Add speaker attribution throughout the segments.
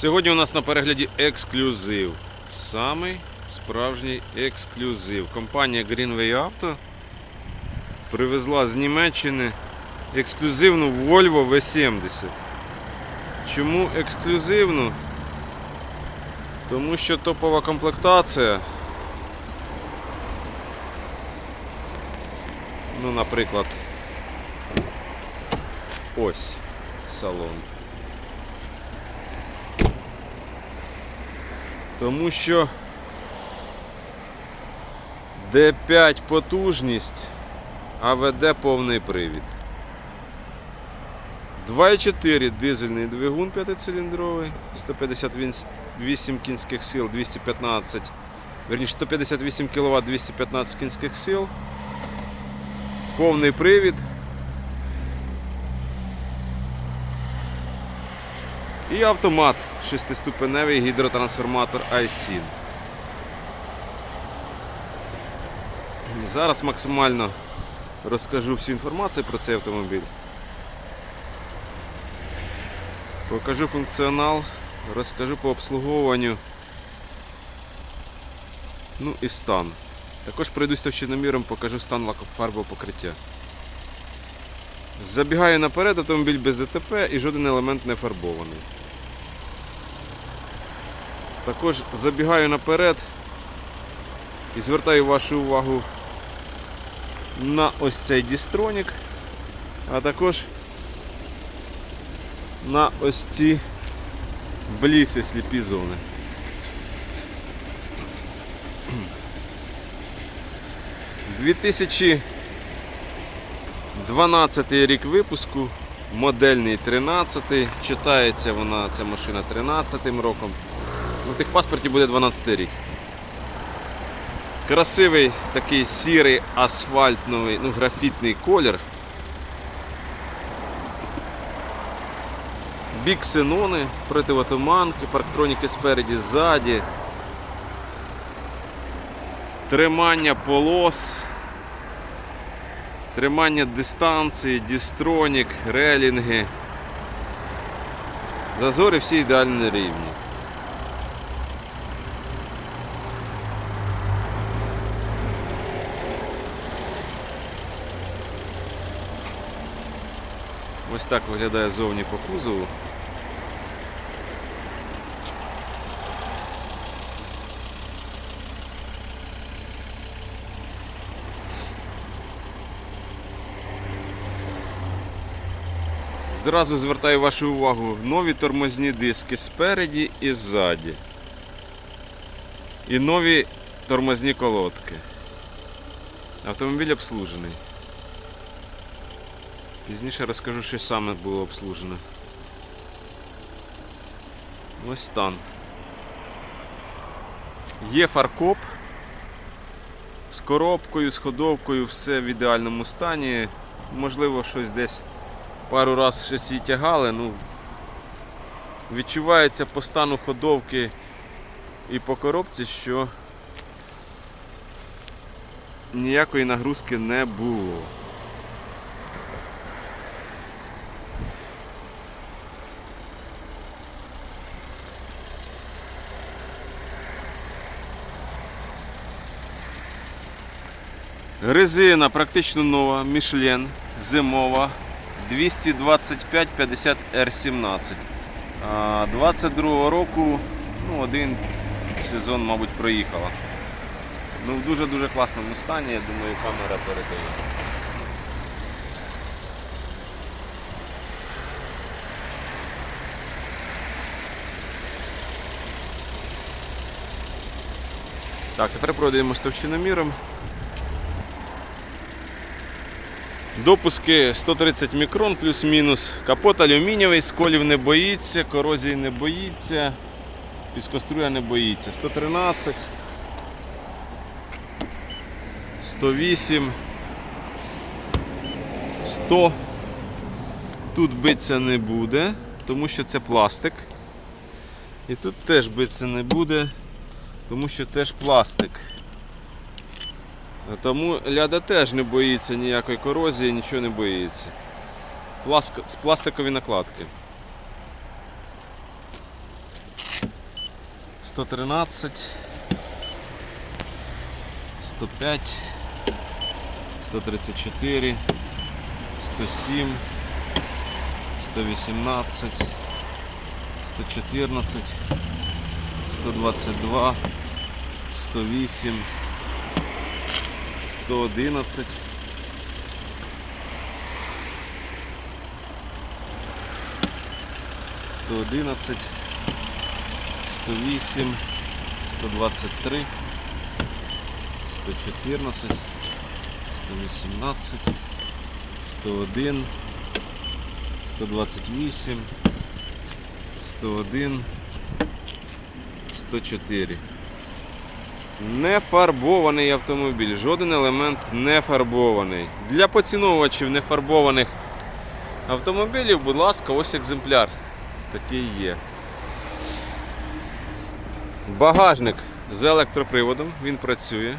Speaker 1: Сьогодні у нас на перегляді ексклюзив. Самий справжній ексклюзив. Компанія Greenway Auto привезла з Німеччини ексклюзивну Volvo V70. Чому ексклюзивну? Тому що топова комплектація. Ну, наприклад, ось салон. Тому що D5 потужність, а веде повний привід. 2,4 дизельний двигун 5-циліндровий, 158 кінських сил, 215, верніше 158 кВт, 215 кінських сил. Повний привід. І автомат шестиступеневий гідротрансформатор iSyn. Зараз максимально розкажу всю інформацію про цей автомобіль. Покажу функціонал, розкажу по обслуговуванню. Ну і стан. Також пройдусь товщиноміром, покажу стан лакофарбового покриття. Забігаю наперед, автомобіль без ДТП і жоден елемент не фарбований. Також забігаю наперед і звертаю вашу увагу на ось цей дістронік, а також на ось ці бліси сліпі зони. Дві тисячі 12 рік випуску, модельний 13, читається вона, ця машина 13 роком. У тих паспорті буде 12 рік. Красивий такий сірий асфальтновий, ну, графітний колір. Біксенони, противотуманки, парктроніки спереді, ззаді. Тримання полос. Тримання дистанції, дістронік, релінги. Зазори всі ідеально рівні. Ось так виглядає зовні по кузову. Зразу звертаю вашу увагу нові тормозні диски спереді і ззаді. І нові тормозні колодки. Автомобіль обслужений. Пізніше розкажу, що саме було обслужено. Ось стан. Є фаркоп з коробкою, з ходовкою, все в ідеальному стані. Можливо, щось десь пару разів щось її тягали, ну відчувається по стану ходовки і по коробці, що ніякої нагрузки не було. Резина практично нова, Michelin, зимова, 225-50 R17. А, 22 року, ну, один сезон, мабуть, проїхала. Ну, в дуже-дуже класному стані, я думаю, камера передає. Так, тепер пройдемо з товщиноміром. Допуски 130 мікрон плюс-мінус. Капот алюмінієвий, сколів не боїться, корозії не боїться, піскоструя не боїться. 113, 108, 100. Тут битися не буде, тому що це пластик. І тут теж битися не буде, тому що теж пластик. Тому ляда теж не боїться ніякої корозії, нічого не боїться. Пласк... Пластикові накладки. 113, 105, 134, 107, 118, 114, 122, 108, 111. Сто одинадцять, сто вісім, сто двадцять три, сто чотирнадцять, сто вісімнадцять, сто один, сто двадцять вісім, сто один, сто чотири. Не фарбований автомобіль, жоден елемент не фарбований. Для поціновувачів нефарбованих автомобілів, будь ласка, ось екземпляр. Такий є. Багажник з електроприводом, він працює.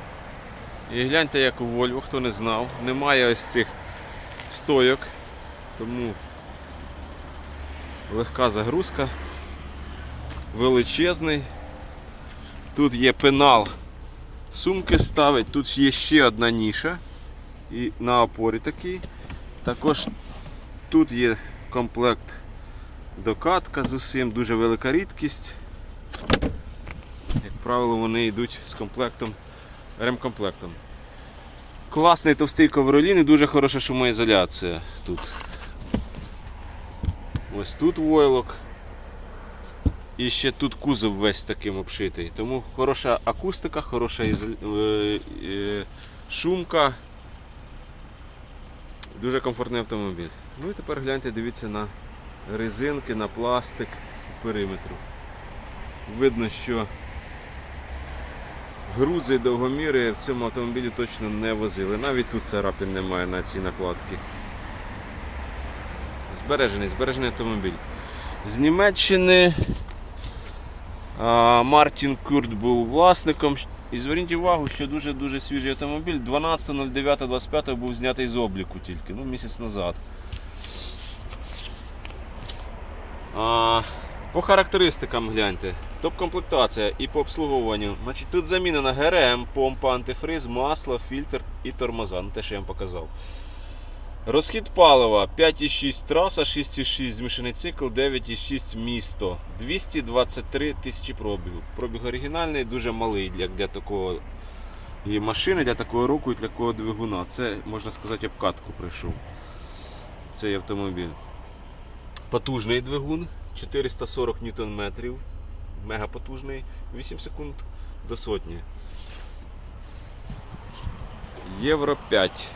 Speaker 1: І гляньте, як у Volvo, хто не знав, немає ось цих стойок, тому легка загрузка, величезний. Тут є пенал сумки ставить, тут є ще одна ніша і на опорі такий. Також тут є комплект докатка з усім, дуже велика рідкість. Як правило, вони йдуть з комплектом, ремкомплектом. Класний товстий ковролін і дуже хороша шумоізоляція тут. Ось тут войлок. І ще тут кузов весь таким обшитий. Тому хороша акустика, хороша ізо- е, е, шумка. Дуже комфортний автомобіль. Ну і тепер гляньте, дивіться на резинки, на пластик периметру. Видно, що грузи довгоміри в цьому автомобілі точно не возили. Навіть тут царапин немає на цій накладці. Збережений, збережений автомобіль. З Німеччини Мартін Курт був власником. І зверніть увагу, що дуже-дуже свіжий автомобіль. 12.09.25 був знятий з обліку тільки, ну місяць назад. А, по характеристикам гляньте. Топ-комплектація і по обслуговуванню. Значить, тут замінена ГРМ, помпа, антифриз, масло, фільтр і тормоза. Ну, те, що я вам показав. Розхід палива 5,6 траса, 6,6 змішаний цикл, 9,6 місто. 223 тисячі пробігу. Пробіг оригінальний, дуже малий для, для такого і машини, для такого року і для такого двигуна. Це, можна сказати, обкатку прийшов. Цей автомобіль. Потужний двигун, 440 Нм, мега потужний, 8 секунд до сотні. Євро 5.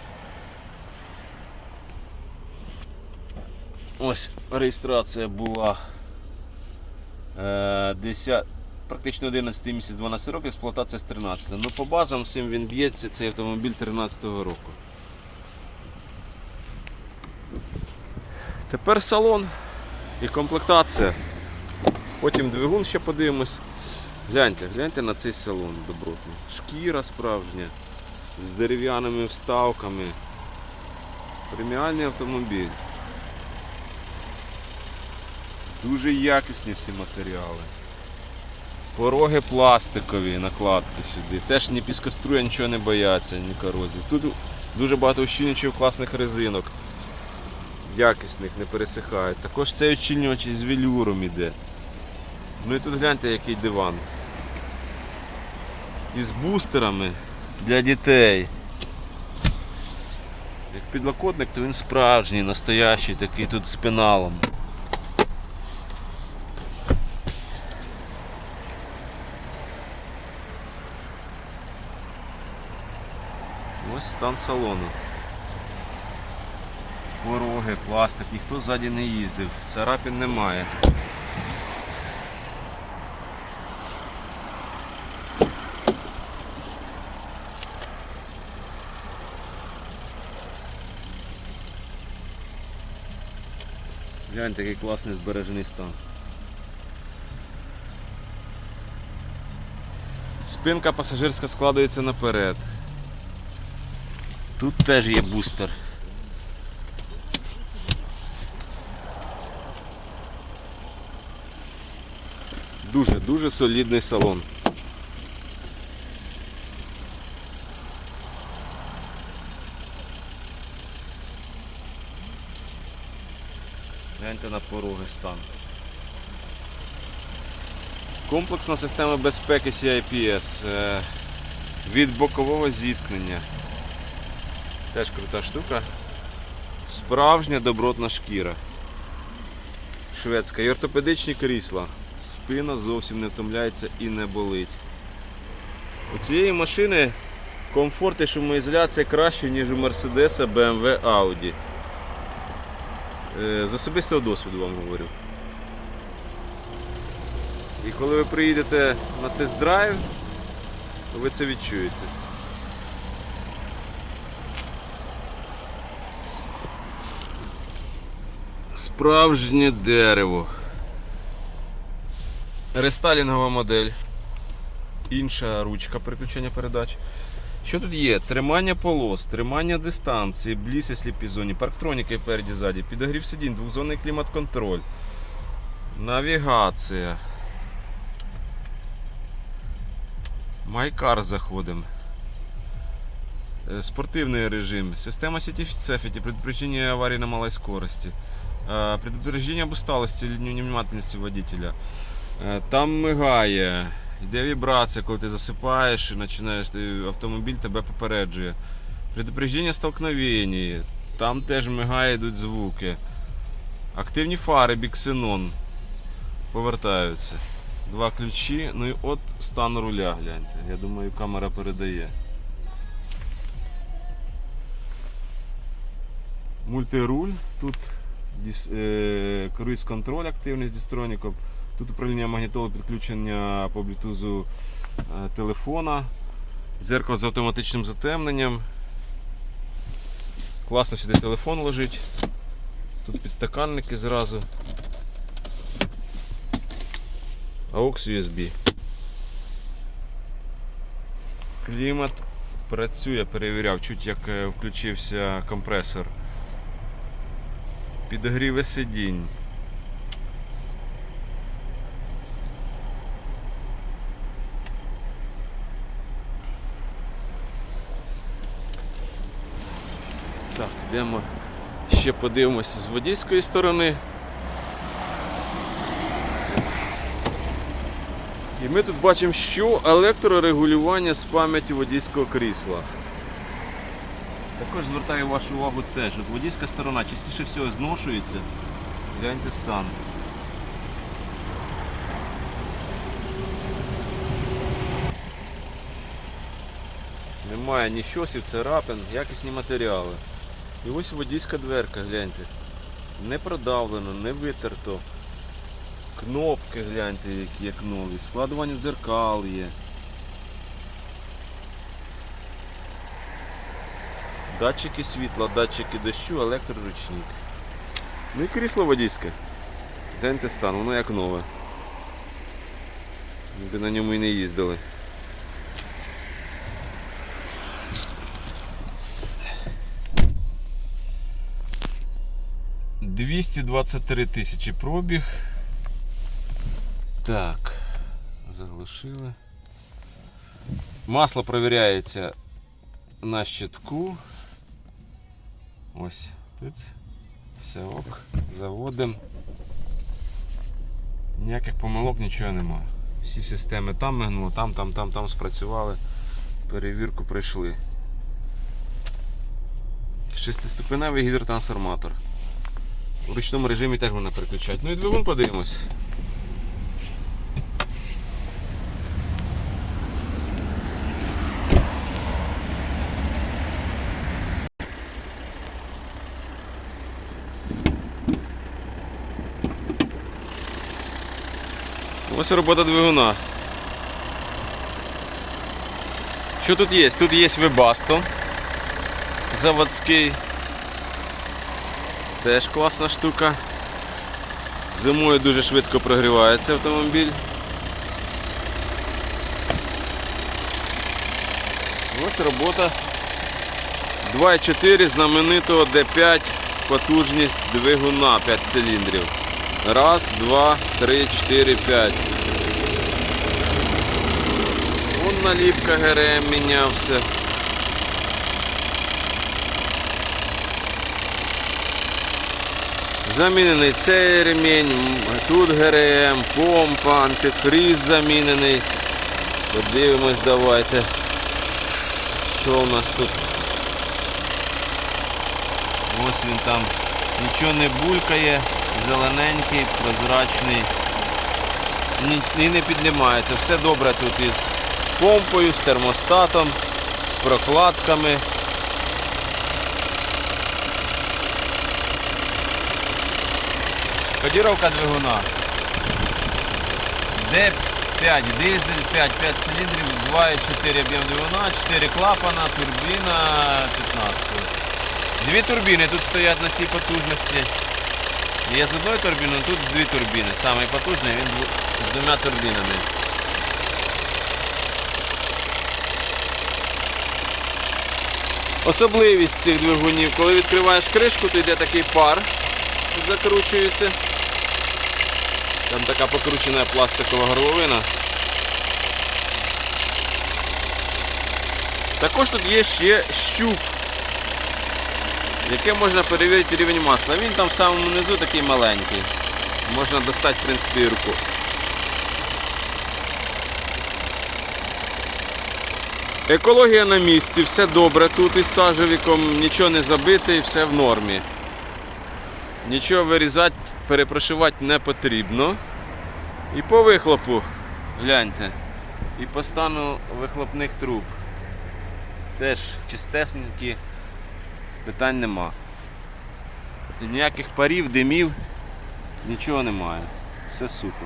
Speaker 1: Ось реєстрація була е, 10, практично 11 місяць 12 років, експлуатація з 13. Ну по базам всім він б'ється, цей автомобіль 13 року. Тепер салон і комплектація. Потім двигун ще подивимось. Гляньте, гляньте на цей салон добротний. Шкіра справжня, з дерев'яними вставками. Преміальний автомобіль. Дуже якісні всі матеріали. Пороги пластикові, накладки сюди. Теж ні піскоструя, нічого не бояться, ні корозії. Тут дуже багато ощільнювачів класних резинок. Якісних, не пересихають. Також цей очільнювач із велюром іде. Ну і тут гляньте, який диван. Із бустерами для дітей. Як підлокотник, то він справжній, настоящий, такий тут з пеналом. Ось стан салону. Пороги, пластик, ніхто ззаді не їздив, царапін немає. Гляньте, який класний збережений стан. Спинка пасажирська складається наперед. Тут теж є бустер. Дуже-дуже солідний салон. Гляньте на пороги стан. Комплексна система безпеки CIPS е, від бокового зіткнення. Теж крута штука. Справжня добротна шкіра. Шведська. І ортопедичні крісла. Спина зовсім не втомляється і не болить. У цієї машини комфорт і шумоізоляція краще, ніж у Mercedes, BMW, Audi. Е, З особистого досвіду вам говорю. І коли ви приїдете на тест-драйв, то ви це відчуєте. Справжнє дерево. Рестайлінгова модель. Інша ручка переключення передач. Що тут є? Тримання полос, тримання дистанції, бліс і сліпі зоні, парктроніки впереді ззаді, підогрів сидінь, двохзонний клімат-контроль, навігація. Майкар заходимо. Е, Спортивний режим, система Safety, предупреждение аварии на малой скорости, Е, предупреждение об усталости или невнимательности водителя. Е, Там мигає, йде вібрація, коли ти засипаєш і починаєш, автомобіль тебе попереджує. Предупреждение столкновений, там теж мигає, йдуть звуки. Активні фари, біксенон повертаються. Два ключі, ну і от стан руля, гляньте. Я думаю, камера передає. Мультируль, тут е, круїз-контроль активний з дистроніком. Тут управління магнітоли підключення по блютузу е, телефона, дзеркало з автоматичним затемненням. Класно сюди телефон лежить. Тут підстаканники зразу. AUX USB. Клімат працює, перевіряв, чуть як е, включився компресор. Підогріви сидінь. Так, йдемо ще подивимося з водійської сторони. І ми тут бачимо, що електрорегулювання з пам'яті водійського крісла. Також звертаю вашу увагу теж, от водійська сторона частіше всього зношується. Гляньте стан. Немає ні щосів, царапин, якісні матеріали. І ось водійська дверка, гляньте. Не продавлено, не витерто. Кнопки гляньте, які як нові, складування дзеркал є. Датчики світла, датчики дощу, електроручник. Ну і крісло водійське. Гляньте стан, воно як нове. Ніби на ньому і не їздили. Двісті двадцять три тисячі пробіг. Так, заглушили. Масло провіряється на щитку. Ось тут. Все ок. Заводимо. Ніяких помилок, нічого нема. Всі системи там мигнуло, там, там, там, там спрацювали. Перевірку пройшли. Шестиступеневий гідротрансформатор. У ручному режимі теж можна переключати. Ну і двигун подивимось. Ось робота двигуна. Що тут є? Тут є Webasto заводський. Теж класна штука. Зимою дуже швидко прогрівається автомобіль. Ось робота 2.4 знаменитого D5 потужність двигуна 5 циліндрів. Раз, два, три, чотири, п'ять. Наліпка ГРМ мінявся. Замінений цей ремінь, тут ГРМ, помпа, антифриз замінений. Подивимось, давайте. Що у нас тут? Ось він там. Нічого не булькає, зелененький, прозрачний. І не піднімається. Все добре тут із помпою, з термостатом, з прокладками. Кодіровка двигуна. Д5 дизель, 5, 5 циліндрів, 2,4 об'єм двигуна, 4 клапана, турбіна 15. Дві турбіни тут стоять на цій потужності. Є з одною турбіною, тут дві турбіни. Самий потужний він з двома турбінами. Особливість цих двигунів, коли відкриваєш кришку, то йде такий пар, закручується. Там така покручена пластикова горловина. Також тут є ще щуп, яке можна перевірити рівень масла. Він там в самому низу такий маленький. Можна достати, в принципі, руку. Екологія на місці, все добре тут із сажевиком, нічого не забите і все в нормі. Нічого вирізати, перепрошивати не потрібно. І по вихлопу, гляньте, і по стану вихлопних труб. Теж чистесенькі, питань нема. Ніяких парів, димів, нічого немає. Все сухо.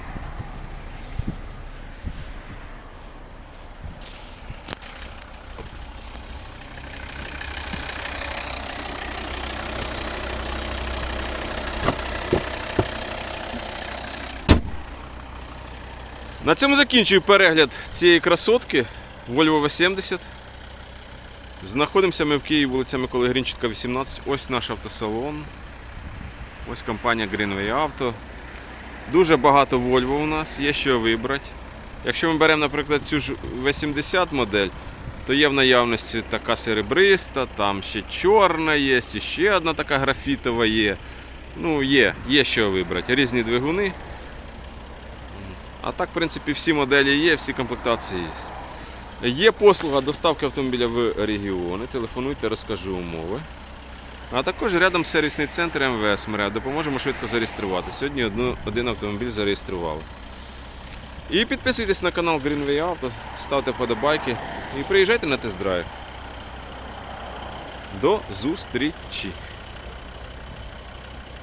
Speaker 1: На цьому закінчую перегляд цієї красотки Volvo V70. Знаходимося ми в Києві, вулиця Миколи Грінченка, 18. Ось наш автосалон. Ось компанія Greenway Auto. Дуже багато Volvo у нас, є що вибрати. Якщо ми беремо, наприклад, цю ж V70 модель, то є в наявності така серебриста, там ще чорна є, ще одна така графітова є. Ну, є, є що вибрати. Різні двигуни. А так, в принципі, всі моделі є, всі комплектації є. Є послуга доставки автомобіля в регіони. Телефонуйте, розкажу умови. А також рядом сервісний центр МВС МРЕА. Допоможемо швидко зареєструвати. Сьогодні одну, один автомобіль зареєстрували. І підписуйтесь на канал Greenway Auto, ставте подобайки і приїжджайте на тест-драйв. До зустрічі!